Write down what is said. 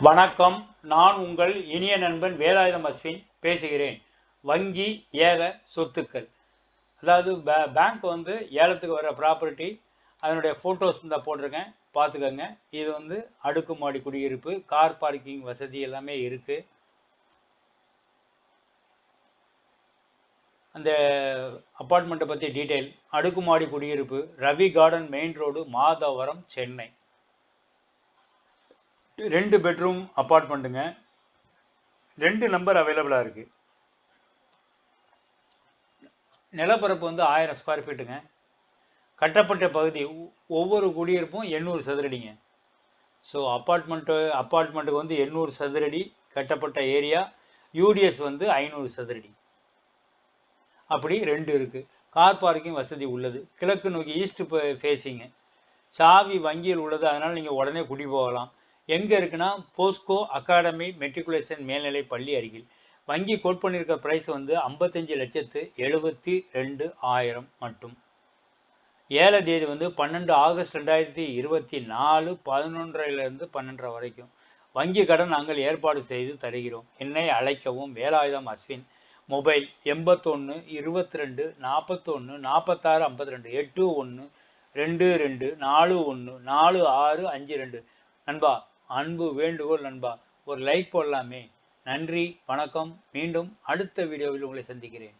வணக்கம். நான் உங்கள் இனிய நண்பன் வேலாயுதம் அஸ்வின் பேசுகிறேன். வங்கி ஏல சொத்துக்கள். அதாவது பே- பேங்க் வந்து ஏலத்துக்கு வர ப்ராப்பர்ட்டி அதனுடைய ஃபோட்டோஸ் இருந்தால் போட்டிருக்கேன். பார்த்துக்கோங்க. இது வந்து அடுக்குமாடி குடியிருப்பு கார் பார்க்கிங் வசதி எல்லாமே இருக்குது அந்த அப்பார்ட்மெண்ட்டை பற்றி டீட்டெயில் அடுக்குமாடி குடியிருப்பு Ravi garden main road Madhavaram Chennai. ரெண்டு பெட்ரூம் அப்பார்ட்மெண்ட்டுங்க ரெண்டு நம்பர் அவைலபிளாக இருக்கு. நிலப்பரப்பு வந்து ஆயிரம் ஸ்கொயர் ஃபீட்டுங்க கட்டப்பட்ட பகுதி ஒவ்வொரு குடியிருப்பும் எண்ணூறு சதுரடிங்க. ஸோ அப்பார்ட்மெண்ட்டு அப்பார்ட்மெண்ட்டுக்கு வந்து எண்ணூறு சதுரடி கட்டப்பட்ட ஏரியா யூடிஎஸ் வந்து ஐநூறு சதுரடி. அப்படி ரெண்டு இருக்குது கார் பார்க்கிங் வசதி உள்ளது. கிழக்கு நோக்கி ஈஸ்ட் ஃபேஸிங்கு சாவி வங்கியில் உள்ளது. அதனால் நீங்கள் உடனே குடி போகலாம். எங்கே இருக்குன்னா போஸ்கோ அகாடமி மெட்ரிகுலேஷன் மேல்நிலை பள்ளி அருகில். வங்கி கோட் பண்ணியிருக்க ப்ரைஸ் வந்து ஐம்பத்தஞ்சு லட்சத்து எழுபத்தி ரெண்டு ஆயிரம் மட்டும். ஏழை தேதி வந்து பன்னெண்டு ஆகஸ்ட் ரெண்டாயிரத்தி இருபத்தி நாலு பதினொன்றிலிருந்து பன்னெண்டரை வரைக்கும். வங்கி கடன் நாங்கள் ஏற்பாடு செய்து தருகிறோம். என்னை அழைக்கவும் வேலாயுதம் அஸ்வின். மொபைல் எண்பத்தொன்று இருபத்தி ரெண்டு நாற்பத்தொன்று நாற்பத்தாறு ஐம்பத்தி ரெண்டு எட்டு ஒன்று ரெண்டு ரெண்டு நாலு ஒன்று நாலு ஆறு அஞ்சு ரெண்டு. நண்பா அன்பு வேண்டுகோள் நண்பா ஒரு லைக் போடலாமே. நன்றி வணக்கம். மீண்டும் அடுத்த வீடியோவில் உங்களை சந்திக்கிறேன்.